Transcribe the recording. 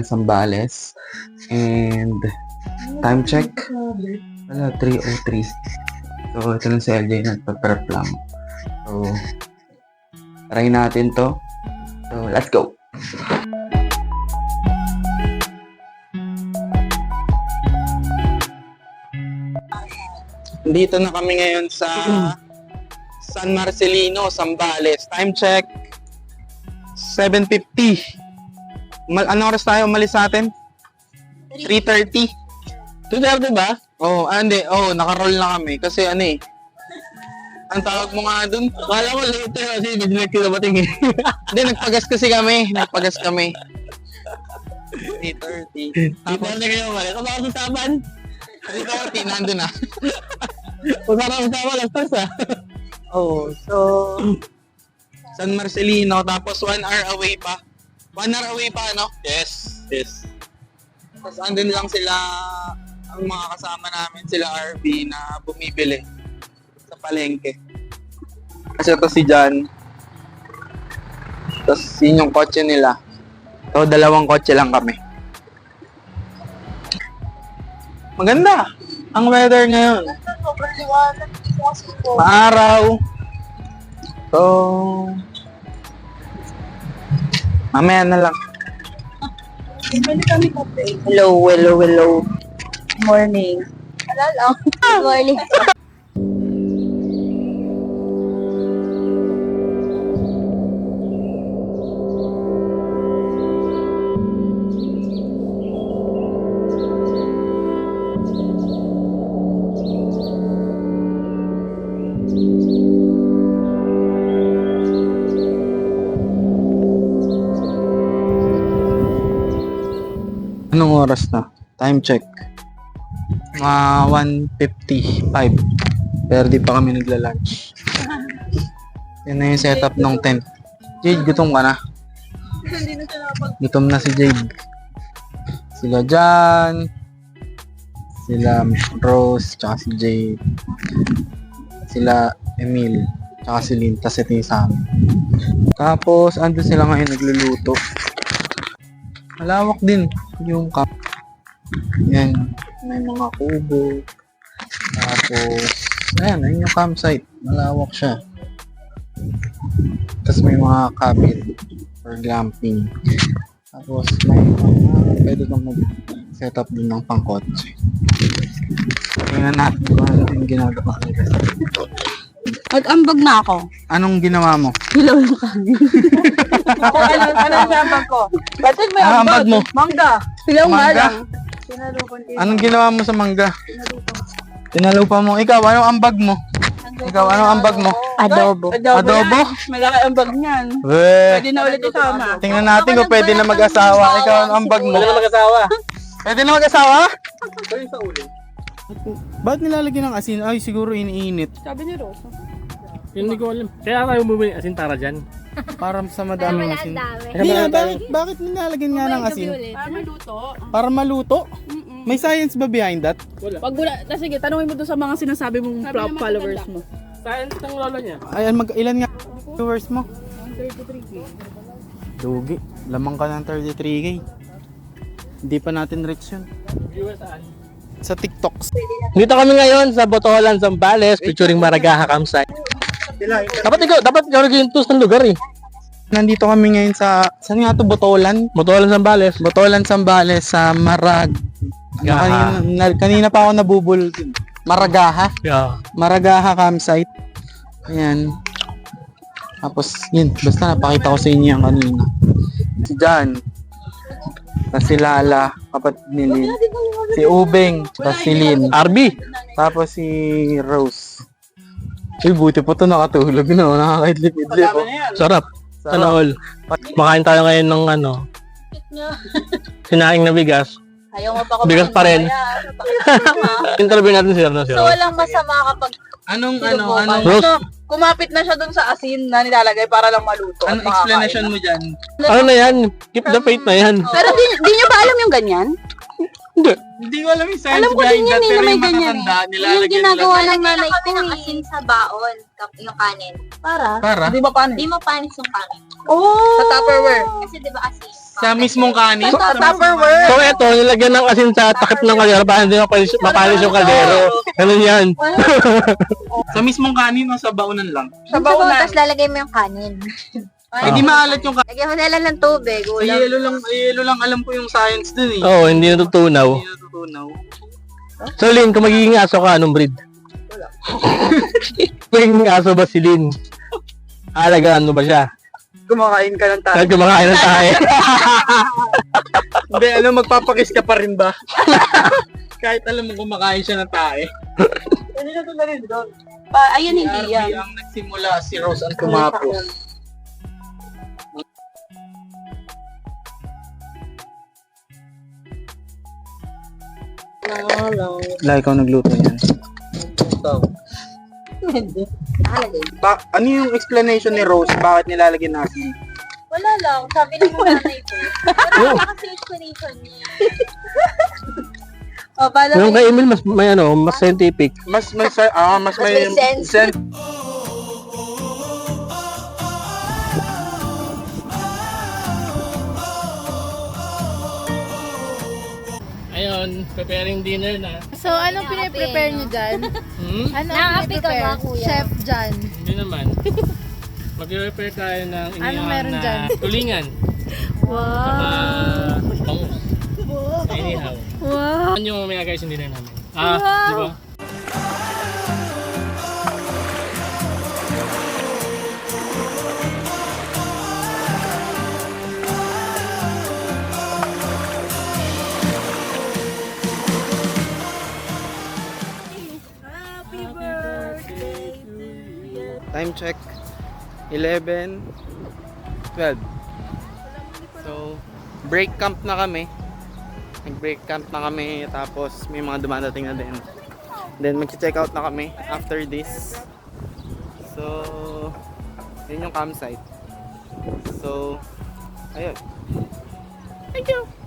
ng Sambales. And time check. Wala, 3.03. So, ito lang si LJ nagpa-prep lang. So, try natin to. So, let's go! Dito na kami ngayon sa San Marcelino, Sambales. Time check. 7.50. Mal ano oras tayo umalis sa atin? 3.30. 2.30 ba? Oo, oh, hindi. Oo, oh, nakaroll na kami. Kasi ano eh. Ang tawag mo nga dun? Kala ko later kasi medyo nagkinabating eh. Hindi, nagpagas kasi kami. Nagpagas kami. 3.30. Tapos na kayo, mali. Kung baka sasaban, 3.30, nandun na. kung baka sasaban, lastas ah. Oh, so San Marcelino tapos one hour away pa. One hour away pa, ano? Yes, yes. Tapos andun lang sila ang mga kasama namin, sila RB na bumibili sa palengke. Kasi ito si John. Tapos yun yung kotse nila. So, dalawang kotse lang kami. Maganda. Ang weather ngayon. Sobrang liwanag. Maaraw. So, mamaya na lang. Hello, hello, hello. Morning. Wala lang. Morning. Anong oras na? Time check. Mga 1.55. Pero di pa kami nagla-lunch. Yan na yung setup ng tent. Jade, gutom ka na? Gutom na si Jade. Sila Jan. Sila Rose, tsaka si Jade. Sila Emil, tsaka si Lynn, tas ito yung sa amin. Tapos, andun sila ngayon nagluluto. Malawak din yung camp. Yan, may mga kubo. Tapos, ayan, ayun yung campsite. Malawak siya. Tapos may mga cabin for glamping. Tapos may mga pwede kang mag-set up din ng pangkotse. Tingnan natin kung ano yung ginagawa nila. Nag-ambag na ako. Anong ginawa mo? Hilaw yung kanin. ako, ano, ano sa ambag ko? Ba't may Ah, ambag mo? Mangga. Hilaw nga Mangga? lang. Anong ginawa mo sa mangga? Tinalupa mo. Ikaw, anong ambag mo? Ikaw, anong ambag mo? Adobo. Adobo? Malaki ambag niyan. Weh. Pwede na ulit isama. Tingnan natin kung pwede na mag-asawa. Ikaw, anong ambag mo? Wala na mag-asawa. Pwede na mag-asawa? Yung sa uli. Ba't nilalagyan ng asin? Ay, siguro iniinit. Sabi ni Rosa. Yun hindi ko alam. Kaya tayo bumili asin tara dyan. Para sa madaming asin. Kaya Hindi nga, bakit, bakit nilalagyan nga ng asin? Para maluto. Para maluto? May science ba behind that? Wala. Wag mo na, sige, tanungin mo doon sa mga sinasabi mong flo- followers mo. Science ng lola niya. Ayan, mag, ilan nga viewers mo? 33k. Dugi. Lamang ka ng 33k. Hindi pa natin reach yun. Viewers saan? Sa TikToks. Dito kami ngayon sa Botolan, Zambales, featuring Maragaha Campsite. Dapat ikaw, dapat ikaw nag-intus ng lugar eh. Nandito kami ngayon sa, saan nga to? Botolan? Botolan, Zambales. Botolan, Sambales, sa Marag. Gaha. kanina, na- kanina pa ako nabubul. Maragaha. Yeah. Maragaha campsite. Ayan. Tapos, yun. Basta napakita ko sa inyo yan kanina. Si John. Tapos si Lala, kapatid ni Lynn. Si Ubeng, tapos si Lynn. RB. Tapos si Rose. Uy, buti pa ito nakatulog na. Nakakaitlip-idlip. Oh. Sarap. Sana all. Makain tayo ngayon ng ano, sinaing na bigas. Ayaw mo pa ko Bigas pa rin. Interview natin si Arno. Si So Rose. walang masama kapag Anong, ano, sinubukan. anong, Rose. Ano, kumapit na siya dun sa asin na nilalagay para lang maluto. at anong makakain. explanation mo dyan? Ano na yan? Keep the faith na yan. Pero di, di nyo ba alam yung ganyan? Hindi. Hindi ko alam yung science Alam ko din behind that, eh, pero yung ganyan matatanda, Yung nilalagyan ginagawa nila. ng nanay ko eh. asin sa baon, kap- yung kanin. Para? Para? Di ba paano? Di mo panis yung kanin. Oh! Sa Tupperware. Kasi di ba asin? Sa mismong kanin? Tupperware. So ito, nilagyan ng asin sa takip ng kaldero para hindi mapalis, mapalis yung kaldero. Ganun yan. Sa mismong kanin o sa baunan lang? Sa Sa baon, baunan. tapos lalagay mo yung kanin. Eh di maalat yung kanin. Lagyan mo na lang ng tubig. Ay, Ulam. yelo lang, ay, yelo lang alam ko yung science dun eh. Oo, hindi natutunaw. Hindi natutunaw. So Lin, kung magiging aso ka, anong breed? magiging aso ba si Lin? Alagaan mo ba siya? Kumakain ka ng tayo. Kahit kumakain ng tayo. Hindi, ano, magpapakis ka pa rin ba? Kahit alam mo kumakain siya ng tae. Hindi na na rin doon. Pa, ayun, hindi yan. ang nagsimula, si Rose ang tumapos. Wala, ikaw nagluto yan. Hindi. Nakalagay. Ba ano yung explanation ni Rose bakit nilalagyan ng asin? Wala lang. Sabi ng nanay ko. Wala kasi explanation niya. O, paano Yung kay Emil, mas may ano, mas scientific. Mas mas ah mas, Mas may sense. sense. Ayun, preparing dinner na. So, anong piniprepare niyo dyan? Hmm? Ano ang Naapi ka kuya? Chef dyan. Hindi naman. Mag-prepare tayo ng inihaw meron na dyan? tulingan. Wow! Uh, bangus. Na inihaw. Wow! Ano yung mamaya guys yung dinner namin? Ah, Wow! di ba? Time check. 11 12. So, break camp na kami. Nag-break camp na kami tapos may mga dumadating na din. Then mag-check out na kami after this. So, yun yung campsite. So, ayun. Thank you.